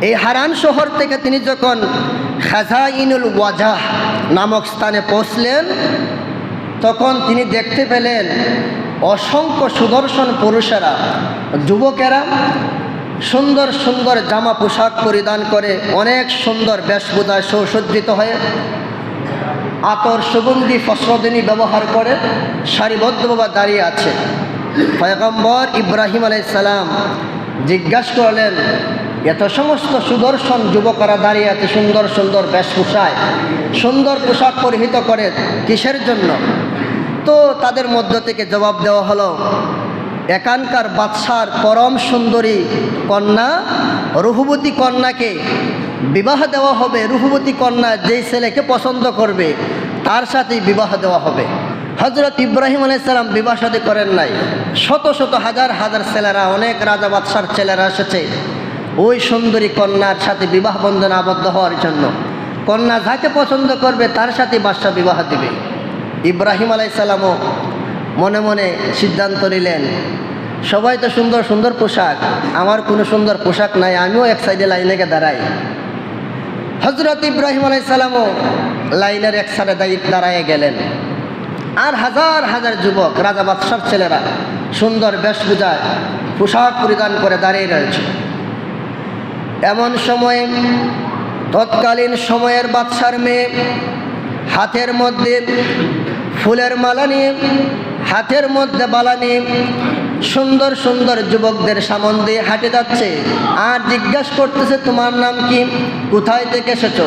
এই হারান শহর থেকে তিনি যখন খাজাইনুল ওয়াজাহ নামক স্থানে পৌঁছলেন, তখন তিনি দেখতে পেলেন অসংখ্য সুদর্শন পুরুষেরা, যুবকেরা সুন্দর সুন্দর জামা পোশাক পরিধান করে অনেক সুন্দর বেশভূষায় সুসজ্জিত হয়ে আতর সুগন্ধি ফসরদিনী ব্যবহার করে সারিবদ্ধভাবে দাঁড়িয়ে আছে। পয়গম্বর ইব্রাহিম আলাইসালাম জিজ্ঞাসা করলেন এত সমস্ত সুদর্শন যুবকরা দাঁড়িয়ে আছে সুন্দর সুন্দর বেশভূষায়, সুন্দর পোশাক পরিহিত করে কিসের জন্য? তো তাদের মধ্য থেকে জবাব দেওয়া হলো, এখানকার বাদশার পরম সুন্দরী কন্যা রঘুবতী কন্যাকে বিবাহ দেওয়া হবে। রঘুবতী কন্যা যেই ছেলেকে পছন্দ করবে, তার সাথেই বিবাহ দেওয়া হবে। হজরত ইব্রাহিম আলাইসালাম বিবাহ সাথে করেন নাই। শত শত হাজার হাজার ছেলেরা, অনেক রাজা বাদশার ছেলেরা এসেছে। ওই সুন্দরী কন্যার সাথে বিবাহ বন্ধনে আবদ্ধ হওয়ার জন্য। কন্যা যাকে পছন্দ করবে, তার সাথে বাদশাহ বিবাহ দিবে। ইব্রাহিম আলাইসালামও মনে মনে সিদ্ধান্ত নিলেন, সবাই তো সুন্দর সুন্দর পোশাক, আমার কোনো সুন্দর পোশাক নাই, আমিও এক সাইডে লাইনে দাঁড়াই। হজরত ইব্রাহিম আলাইসালামও লাইনের এক সাইডে দাঁড়িয়ে গেলেন। আর হাজার হাজার যুবক, রাজা বাদশার ছেলেরা সুন্দর বেশভূষায় পোশাক পরিধান করে দাঁড়িয়ে রয়েছে। এমন সময়ে, তৎকালীন সময়ের বাদশার মেয়ে হাতের মধ্যে ফুলের মালা নিয়ে, হাতের মধ্যে বালা নিয়ে সুন্দর সুন্দর যুবকদের সামন দিয়ে হাঁটে যাচ্ছে। আর জিজ্ঞাসা করতেছে, তোমার নাম কি? কোথায় থেকে এসেছ?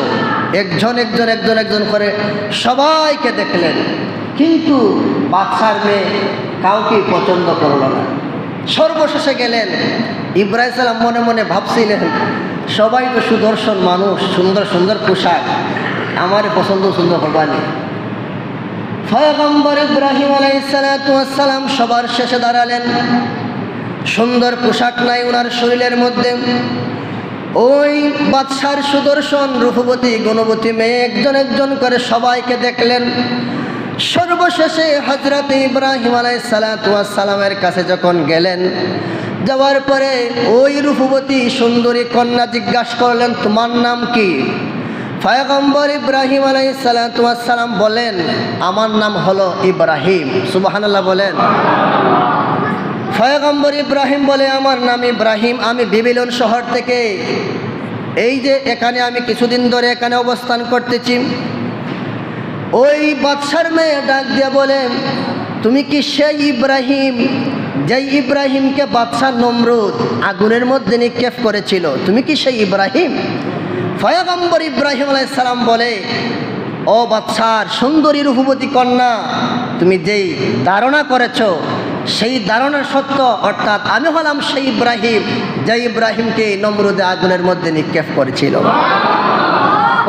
একজন একজন একজন একজন করে সবাইকে দেখলেন। কিন্তু বাচ্চার মেয়ে কাউকেই পছন্দ করল না। সর্বশেষে গেলেন। ইব্রাহিম সালাম মনে মনে ভাবছিলেন, সবাই তো সুদর্শন মানুষ, সুন্দর সুন্দর পোশাক, আমার পছন্দ সুন্দর হবানি ফয়গম্বর ইব্রাহিম আলাইসালাম সবার শেষে দাঁড়ালেন। সুন্দর পোশাক নাই ওনার শরীরের মধ্যে। ওই বাদশার সুদর্শন, রূপবতী, গুণবতী মেয়ে একজন একজন করে সবাইকে দেখলেন। সর্বশেষে হজরত ইব্রাহিম আলাইসালামের কাছে যখন গেলেন, যাওয়ার পরে ওই রূপবতী সুন্দরী কন্যা জিজ্ঞাসা করলেন, তোমার নাম কি? ফায়গম্বর ইব্রাহিম আলাইসালাম বলেন, আমার নাম হলো ইব্রাহিম। সুবাহানাল্লাহ বলেন। ফয়গম্বর ইব্রাহিম বলে, আমার নাম ইব্রাহিম, আমি বিবিলন শহর থেকে। এই যে এখানে আমি কিছুদিন ধরে এখানে অবস্থান করতেছি। ওই বাদশার মেয়ে ডাক দিয়ে বলে, তুমি কি সেই ইব্রাহিম, যেই ইব্রাহিমকে বাদশাহ নমরুদ আগুনের মধ্যে নিক্ষেপ করেছিল? তুমি কি সেই ইব্রাহিম? ফয়াগম্বর ইব্রাহিম আলাইসালাম বলে, ও বাদশার সুন্দরী রূপবতী কন্যা, তুমি যেই ধারণা করেছ, সেই ধারণা সত্য, অর্থাৎ আমি হলাম সেই ইব্রাহিম যে ইব্রাহিমকে নমরুদে আগুনের মধ্যে নিক্ষেপ করেছিল।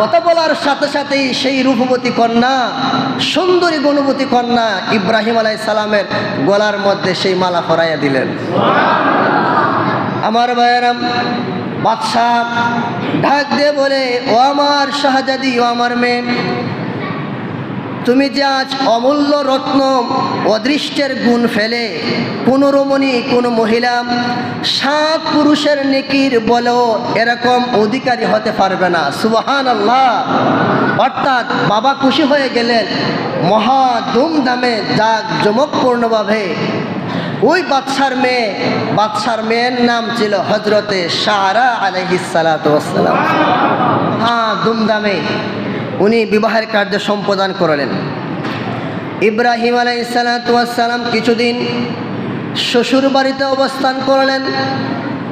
কথা বলার সাথে সাথেই সেই রূপবতী কন্যা, সুন্দরী গুণবতী কন্যা ইব্রাহিম আলাই সালামের গলার মধ্যে সেই মালা ফরাইয়া দিলেন। আমার ভাইয়েরাম, বাদশাহ ঢাক দিয়ে বলে, ও আমার শাহজাদি, ও আমার মেয়ে তুমি যে আজ অমূল্য রত্ন অদৃষ্টের গুণ ফেলে, কোনো রমণী, কোনো মহিলা, সাত পুরুষের নেকির বলেও এরকম অধিকারী হতে পারবে না। সুবাহান আল্লাহ অর্থাৎ বাবা খুশি হয়ে গেলেন, মহা ধুমধামে জাক জমকপূর্ণভাবে ওই বাদশার মেয়ে, বাদশার মেয়ের নাম ছিল হজরতে সারা আলহিসালাম হ্যাঁ ধুমধামে উনি বিবাহের কার্য সম্পাদন করলেন। ইব্রাহিম আলাইসালাম কিছুদিন শ্বশুর বাড়িতে অবস্থান করলেন।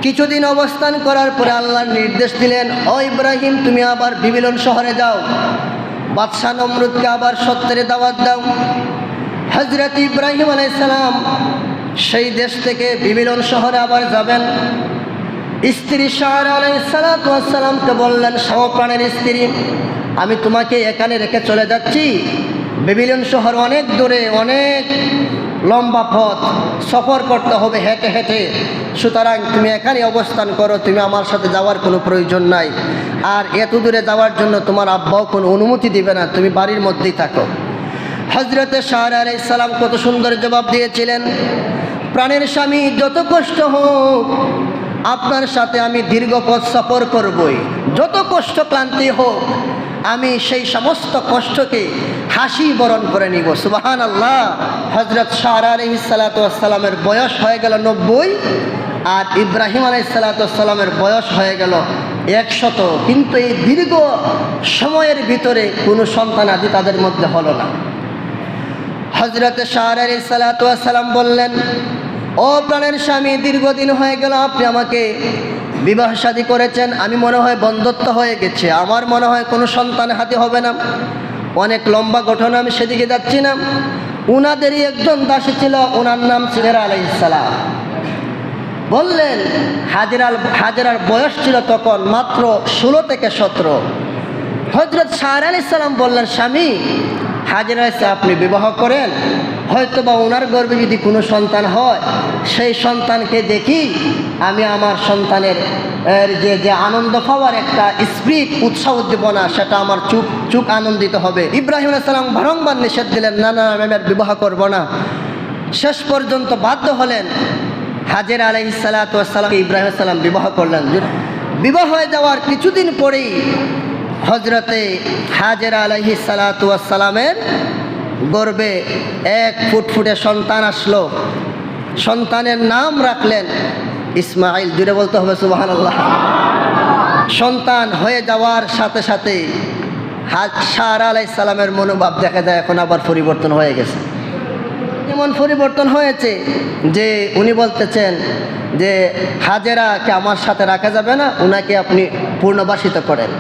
কিছুদিন অবস্থান করার পরে আল্লাহর নির্দেশ দিলেন, ও ইব্রাহিম, তুমি আবার বিবিলন শহরে যাও। বাদশাহ নমরুদকে আবার সত্যের দাওয়াত দাও। হজরত ইব্রাহিম আলাইসালাম সেই দেশ থেকে বিবিলন শহরে আবার যাবেন। স্ত্রী শাহর আলাইসালামকে বললেন সমপ্রাণের স্ত্রী আমি তোমাকে এখানে রেখে চলে যাচ্ছি। বেবিলিয়ন শহর অনেক দূরে, অনেক লম্বা পথ। সফর করতে হবে হেঁটে হেঁটে। সুতরাং তুমি এখানে অবস্থান করো, তুমি আমার সাথে যাওয়ার কোনো প্রয়োজন নাই। আর এত দূরে যাওয়ার জন্য তোমার আব্বাও কোনো অনুমতি দিবে না, তুমি বাড়ির মধ্যেই থাকো। হজরতে শাহর আলাইসালাম কত সুন্দর জবাব দিয়েছিলেন, প্রাণের স্বামী, যত কষ্ট হোক, আপনার সাথে আমি দীর্ঘ পথ সফর করবই। যত কষ্ট ক্লান্তি হোক আমি সেই সমস্ত কষ্টকে হাসি বরণ করে নিব। সুবাহান আল্লাহ হজরত শাহর আলহি সালাতামের বয়স হয়ে গেল নব্বই, আর ইব্রাহিম আলাই সালাতামের বয়স হয়ে গেল একশত। কিন্তু এই দীর্ঘ সময়ের ভিতরে কোনো সন্তানাদি তাদের মধ্যে হলো না। হজরত শাহর আলী সালাতাম বললেন, ও প্রাণের স্বামী, দীর্ঘদিন হয়ে গেল, আপনি আমাকে বিবাহ শাদী করেছেন, আমি মনে হয় বন্ধত্ব হয়ে গেছে। আমার মনে হয় কোনো সন্তান হাতে হবে না। অনেক লম্বা ঘটনা আমি সেদিকে যাচ্ছি না। উনাদেরই একজন দাসী ছিল ওনার নাম সিহেরা আলাই ইসালাম বললেন হাজিরাল হাজিরার বয়স ছিল তখন মাত্র ষোলো থেকে সতেরো। হজরত শাহর আলী সালাম বললেন, স্বামী হাজিরা আপনি বিবাহ করেন। হয়তো বা ওনার গর্বে যদি কোনো সন্তান হয়, সেই সন্তানকে দেখি আমি আমার সন্তানের যে যে আনন্দ পাওয়ার একটা স্প্রিট, উৎসাহ, উদ্দীপনা, সেটা আমার চুপ চুপ আনন্দিত হবে। ইব্রাহিম সালাম বারংবার নিষেধ দিলেন, না না, আমি আর বিবাহ করব না। শেষ পর্যন্ত বাধ্য হলেন, হাজের আলহি সালাতাম ইব্রাহিম সালাম বিবাহ করলেন। বিবাহ হয়ে যাওয়ার কিছুদিন পরেই হজরতে হাজের আলহি সালাতামের গর্বে এক ফুটফুটে সন্তান আসলো। সন্তানের নাম রাখলেন ইসমাইল। জুড়ে বলতে হবে সুবাহান আল্লাহ সন্তান হয়ে যাওয়ার সাথে সাথে শাহর আলাই সালামের মনোভাব দেখা যায়, এখন আবার পরিবর্তন হয়ে গেছে। এমন পরিবর্তন হয়েছে যে উনি বলতেছেন যে হাজেরাকে আমার সাথে রাখা যাবে না, উনাকে আপনি পূর্ণবাসিত করেন।